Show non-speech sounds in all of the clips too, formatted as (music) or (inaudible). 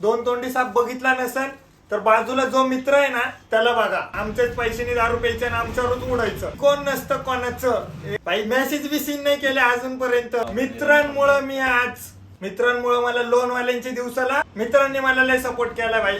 दोन तोंडी साप बघितला नसेल तर बाजूला जो मित्र आहे ना त्याला बघा. आमच्याच पैशाने दारू प्यायचे आणि आमच्यावरच उडायचं. कोण नसतं कोणाचं. मेसेज बी सीन नाही केले अजूनपर्यंत. मित्रांमुळं मी आज मित्रांमुळं मला लोनवाल्यांच्या दिवसाला मित्रांनी मला लय सपोर्ट केला भाई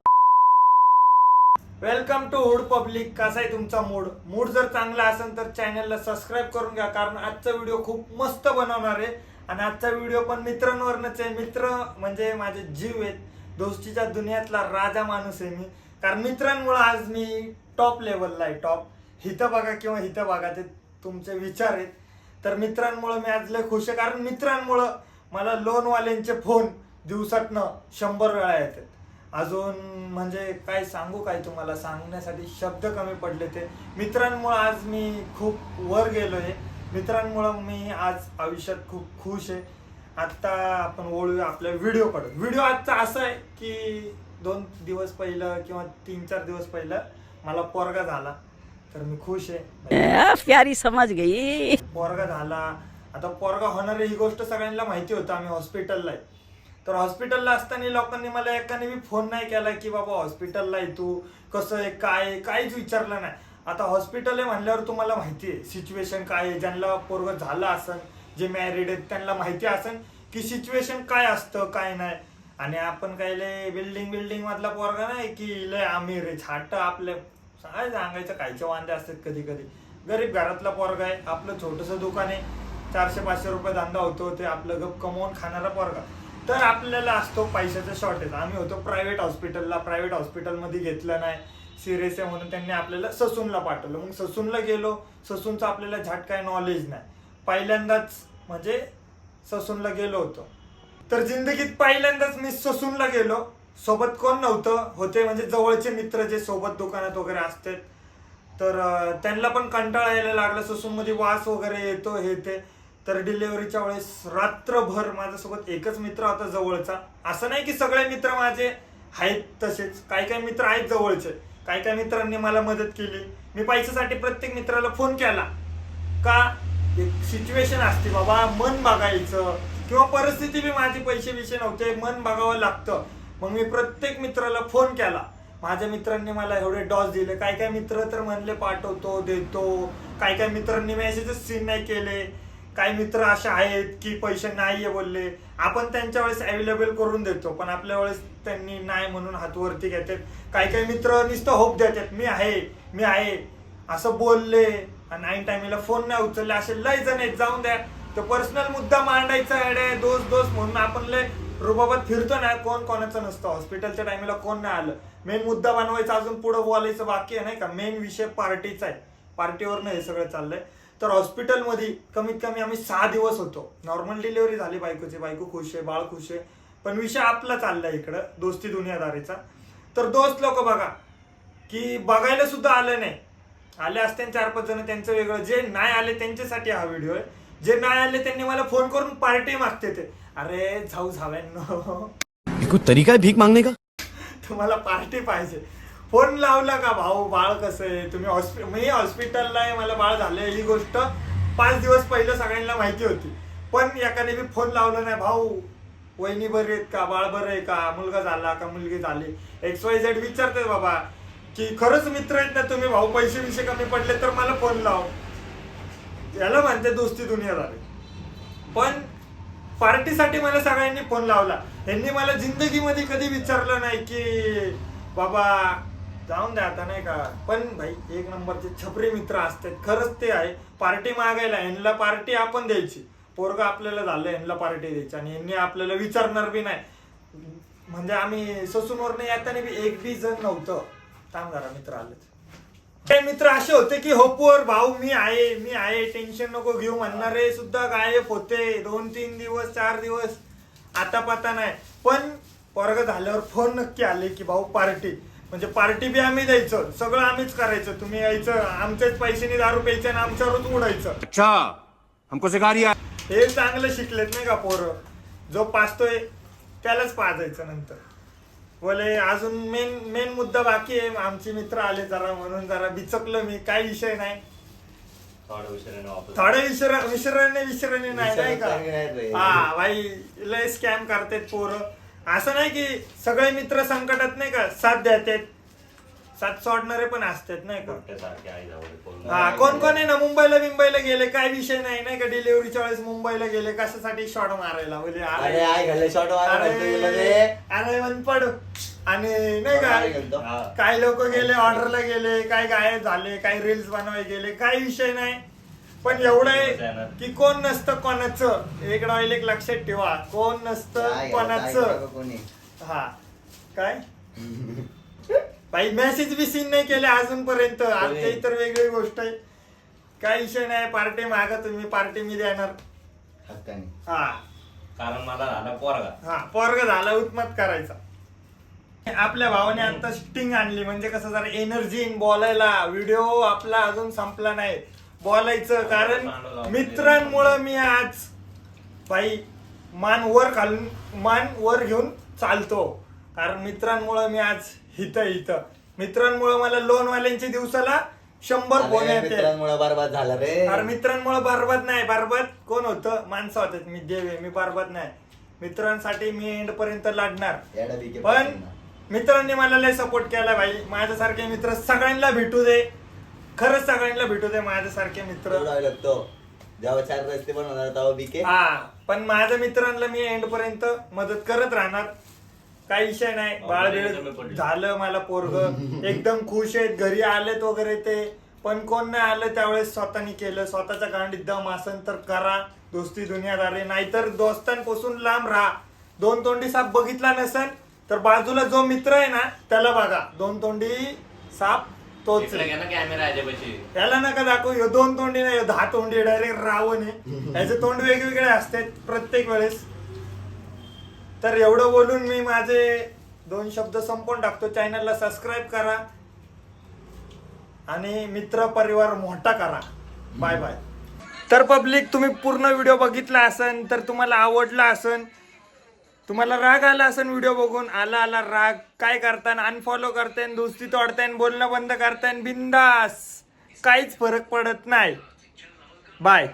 वेलकम टू हुड पब्लिक कसा आहे तुमचा मूड मूड जर चांगला असेल तर चॅनलला सबस्क्राईब करून घ्या कारण आजचा व्हिडिओ खूप मस्त बनवणार आहे. आणि आजचा व्हिडिओ पण मित्रांवरनच आहे. मित्र म्हणजे माझे जीव आहेत. दोस्तीच्या दुनियातला राजा माणूस आहे मी. कारण मित्रांमुळं आज मी टॉप लेवलला आहे टॉप हिथं बघा किंवा हिथं बघा ते तुमचे विचार आहेत. तर मित्रांमुळं मी आज लय खुश आहे. कारण मित्रांमुळं मला लोनवाल्यांचे फोन दिवसातनं शंभर वेळा येतात. अजून म्हणजे काय सांगू काय तुम्हाला? सांगण्यासाठी शब्द कमी पडले ते. मित्रांमुळं आज मी खूप वर गेलो आहे मित्रांमुळं मी आज आयुष्यात खूप खुश आहे. आत्ता आपण वळूया आपल्या व्हिडिओकडे व्हिडिओ आजचा असा आहे की दोन दिवस पहिलं किंवा तीन चार दिवस पहिलं मला पोरगा झाला. तर मी खुश आहे. प्यारी समझ गई. पोरगा झाला. आता पोरगा होणार ही गोष्ट सगळ्यांना माहिती होतं आम्ही हॉस्पिटलला आहे. तर हॉस्पिटलला असताना लोकांनी मला एकाने बी फोन नाही केला की बाबा हॉस्पिटलला आहे तू कसं आहे काय आहे काहीच विचारलं नाही. आता हॉस्पिटल आहे म्हणल्यावर तुम्हाला माहिती आहे सिच्युएशन काय आहे ज्यांना पोरग झालं असन जे मॅरिड आहेत त्यांना माहिती असेल की सिच्युएशन काय असतं काय नाही. आणि आपण काय लय बिल्डिंग बिल्डिंग मधला पोरगा नाही की लय आमिर आहे छाट आपले. काय सांगायचं कायचे वांदे असतात कधी कधी. गरीब घरातला पोरगा आहे आपलं छोटस दुकान आहे चारशे पाचशे रुपये धंदा होतो ते आपलं गप कमवून खाणारा पोरगा. तर आपल्याला असतो पैशाचा शॉर्टेज आम्ही होतो प्रायव्हेट हॉस्पिटलला प्रायव्हेट हॉस्पिटलमध्ये घेतलं नाही. सिरियस आहे म्हणून त्यांनी आपल्याला ससूनला पाठवलं. मग ससूनला गेलो ससूनचं आपल्याला झाट काय नॉलेज नाही. पहिल्यांदाच म्हणजे ससूनला गेलो होतो. तर जिंदगीत पहिल्यांदाच मी ससूनला गेलो. सोबत कोण नव्हतं होते म्हणजे जवळचे मित्र जे सोबत दुकानात वगैरे असतात तर त्यांना पण कंटाळा यायला लागला. ससूनमध्ये वास वगैरे येतो हे ते. तर डिलिव्हरीच्या वेळेस रात्रभर माझ्यासोबत एकच मित्र होता जवळचा. असं नाही की सगळे मित्र माझे आहेत तसेच. काही काही मित्र आहेत जवळचे. काही काही मित्रांनी मला मदत केली. मी पैशासाठी प्रत्येक मित्राला फोन केला. का? सिच्युएशन असते बाबा मन बघायचं. किंवा परिस्थिती बी माझी पैसे विषय नव्हते मन बघावं लागतं. मग मी प्रत्येक मित्राला फोन केला. माझ्या मित्रांनी मला एवढे डॉस दिले. काय काय मित्र तर म्हणले पाठवतो देतो. काय काय मित्रांनी मेसेजच सीन नाही केले. काही मित्र असे आहेत की पैसे नाही आहे बोलले. आपण त्यांच्या वेळेस अवेलेबल करून देतो पण आपल्या वेळेस त्यांनी नाही म्हणून हातवरती घेतात. काही काही मित्र नुसतं होप देतात मी आहे मी आहे. असं बोलले. आणि ऐन फोन नाही उचलले. असे लय जण आहेत जाऊन द्या. तर पर्सनल मुद्दा मांडायचा आहे दोस्त दोस्त म्हणून आपण लय रुबाबात फिरतो ना कोण कोणाचं नसतं. हॉस्पिटलच्या टायमीला कोण नाही आलं. मेन मुद्दा बनवायचा अजून पुढे बोलायचं बाकी आहे नाही का? मेन विषय पार्टीचा आहे. पार्टीवरनं हे सगळं चाललंय. तर हॉस्पिटलमध्ये कमीत कमी आम्ही सहा दिवस होतो. नॉर्मल डिलिव्हरी झाली बायकोची. बायको खुश आहे बाळ खुश आहे. पण विषय आपला चाललाय इकडं दोस्ती दुनियादारीचा. तर दोस्त लोक बघा की बघायला सुद्धा आलं नाही. आले असते चार पाच जण त्यांचं वेगळं. जे नाही आले त्यांच्यासाठी हा व्हिडिओ आहे. जे नाही आले त्यांनी मला फोन करून पार्टी मागते ते. अरे जाऊ झाव्यांनो. है भीख मांगने का? तुम्हाला पार्टी पाहिजे. फोन लावला का भाऊ? बाळ कसं आहे? तुम्ही हॉस्पि मी हॉस्पिटलला आहे. मला बाळ झालंय ही गोष्ट पाच दिवस पहिलं सगळ्यांना माहिती होती. पण एकाने मी फोन लावला नाही. भाऊ वहिनी बरे आहेत का? बाळ बरं आहे का? मुलगा झाला का? मुलगी झाली. एक्स वाय झेड विचारते बाबा. की खरंच मित्र आहेत ना तुम्ही भाऊ पैसे विषय कमी पडले तर मला फोन लाव. याला म्हणते दोस्ती दुनिया झाली पण पार्टीसाठी मला सगळ्यांनी फोन लावला. यांनी मला जिंदगीमध्ये कधी विचारलं नाही की बाबा जाऊन द्या आता नाही का? पण भाई एक नंबरचे छपरी मित्र असतात. खरंच ते आहे. पार्टी मागायला यांना पार्टी आपण द्यायची. पोरगा आपल्याला झालं यांना पार्टी द्यायची. आणि यांनी आपल्याला विचारणार बी नाही. म्हणजे आम्ही ससूनवर येताना बी एक बी जण नव्हतं. थांब जरा मित्र आले काही मित्र असे होते की होपवर भाऊ मी आहे मी आहे टेन्शन नको घेऊ म्हणणारे सुद्धा गायब होते दोन तीन दिवस चार दिवस आता पता नाही. पण पोरग झाल्यावर फोन नक्की आले की भाऊ पार्टी. म्हणजे पार्टी बी आम्ही द्यायचं सगळं आम्हीच करायचं. तुम्ही यायचं आमच्याच पैशाने दारू प्यायचे आणि आमच्यावरच उडायचं. अच्छा हमको हे चांगलं शिकलेत नाही का पोरं? जो पाचतोय त्यालाच पाजायचं नंतर. बोले अजून मेन मेन मुद्दा बाकी आहे. आमचे मित्र आले जरा म्हणून जरा बिचकलं मी. काय विषय नाही. थोडं विचाराने वापस थोडे विसर विसरणे विसरणे नाही नाही विसरत नाही रे. का हा भाई लय स्कॅम करतात पोरं. असं नाही की सगळे मित्र संकटात नाही का साथ देतात. साथ सोडणारे पण असतात नाही का? आई हा कोण कोण आहे ना मुंबईला मुंबईला गेले काय विषय नाही नाही का? डिलिव्हरीच्या वेळेस मुंबईला गेले कशासाठी शॉट मारायला? म्हणजे अरे आय शॉट मारा अरे अरे मन पड. आणि नाही का? काय लोक गेले ऑर्डरला गेले काय गायब झाले काय रील्स बनवाय गेले काय विषय नाही. पण एवढं आहे की कोण नसतं कोणाचं? एक डॉईल एक लक्षात ठेवा. कोण नसतं कोणाचं? कोणी. हा. काय? (laughs) भाई मेसेज बी सीन नाही केले अजूनपर्यंत. आमच्या इतर वेगळी गोष्ट आहे. काय विषय नाही पार्टी मागा तुम्ही पार्टी मी देणार. हक्काने. हा. कारण मला झाला पोरगा. हा पोरग झाला उत्मत करायचा. आपल्या भावाने आता स्टिंग आणली म्हणजे कसं जरा एनर्जी बोलायला. व्हिडिओ आपला अजून संपला नाही. बोलायचं कारण मित्रांमुळं मी आज बाई मान वर घालून मान वर घेऊन चालतो. कारण मित्रांमुळं मी आज हिथं हिथं मित्रांमुळं मला लोनवाल्यांच्या दिवसाला शंभर फोन येते. मित्रांमुळे बरबाद झाला रे. अरे मित्रांमुळे बरबाद नाही. बरबाद कोण होतं? माणसं होतात. मी देव आहे मी बरबाद नाही. मित्रांसाठी मी एंड पर्यंत लढणार येडा बिके पण ना. मित्रांनी मला लय सपोर्ट केला भाई. माझ्यासारखे मित्र सगळ्यांना भेटू दे. खरंच सगळ्यांना भेटू दे माझ्यासारखे मित्र. लागतो जेव्हा चार रस्ते बनवणार तेव्हा बिके हा पण माझ्या मित्रांना मी एंड पर्यंत मदत करत राहणार. काही विषय नाही. बाळ. झालं मला पोरग. एकदम खुश आहेत घरी आलेत वगैरे ते. पण कोण नाही आलं त्यावेळेस स्वतःनी केलं. स्वतःच्या गांडीत दम असन तर करा. दोस्ती दुनियादारी नाहीतर दोस्तांपासून लांब राहा. दोन तोंडी साप बघितला नसन तर बाजूला जो मित्र आहे ना त्याला बघा. दोन तोंडी साप तोच कॅमेरा त्याला नका दाखवू. ह्यो दोन तोंडी नाही ह्यो दहा तोंडी डायरेक्ट रावण आहे. याचे तोंड वेगवेगळे असतात प्रत्येक वेळेस. तर एवढं बोलून मी माझे दोन शब्द संपवून टाकतो. चॅनलला सबस्क्राईब करा. आणि मित्र परिवार मोठा करा. बाय बाय तर पब्लिक तुम्ही पूर्ण व्हिडिओ बघितला असन तर तुम्हाला आवडला असन तुम्हाला राग आला असेल व्हिडिओ बघून आला आला राग काय करताना अनफॉलो करताय दोस्ती तोडताय बोलणं बंद करताय बिंदास काहीच फरक पडत नाही. बाय